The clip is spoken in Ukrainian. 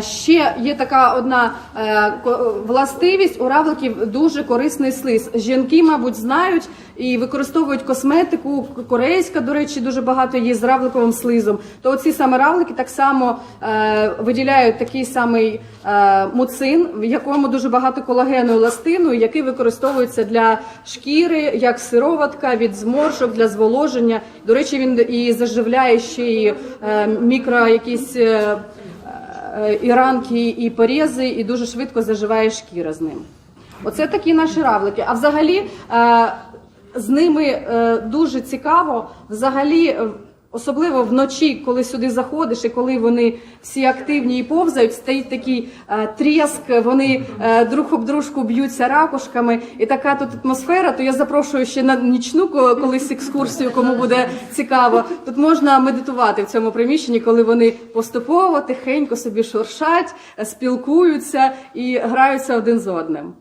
Ще є така одна е, властивість у равликів дуже корисний слиз. Жінки, мабуть, знають і використовують косметику. Корейська, до речі, дуже багато є з равликовим слизом. То оці саме равлики так само е, виділяють такий самий е, муцин, в якому дуже багато колагену і еластину, який використовується для шкіри як сироватка від зморшок для зволоження. До речі, він і заживляє ще е, мікро якісь. Е, і ранки, і порізи, і дуже швидко заживає шкіра з ним. Оце такі наші равлики. А взагалі е, з ними е, дуже цікаво, взагалі. Особливо вночі, коли сюди заходиш, і коли вони всі активні і повзають, стоїть такий е, тріск, вони е, друг об дружку б'ються ракушками, і така тут атмосфера. То я запрошую ще на нічну ко- колись екскурсію, кому буде цікаво. Тут можна медитувати в цьому приміщенні, коли вони поступово тихенько собі шуршать, е, спілкуються і граються один з одним.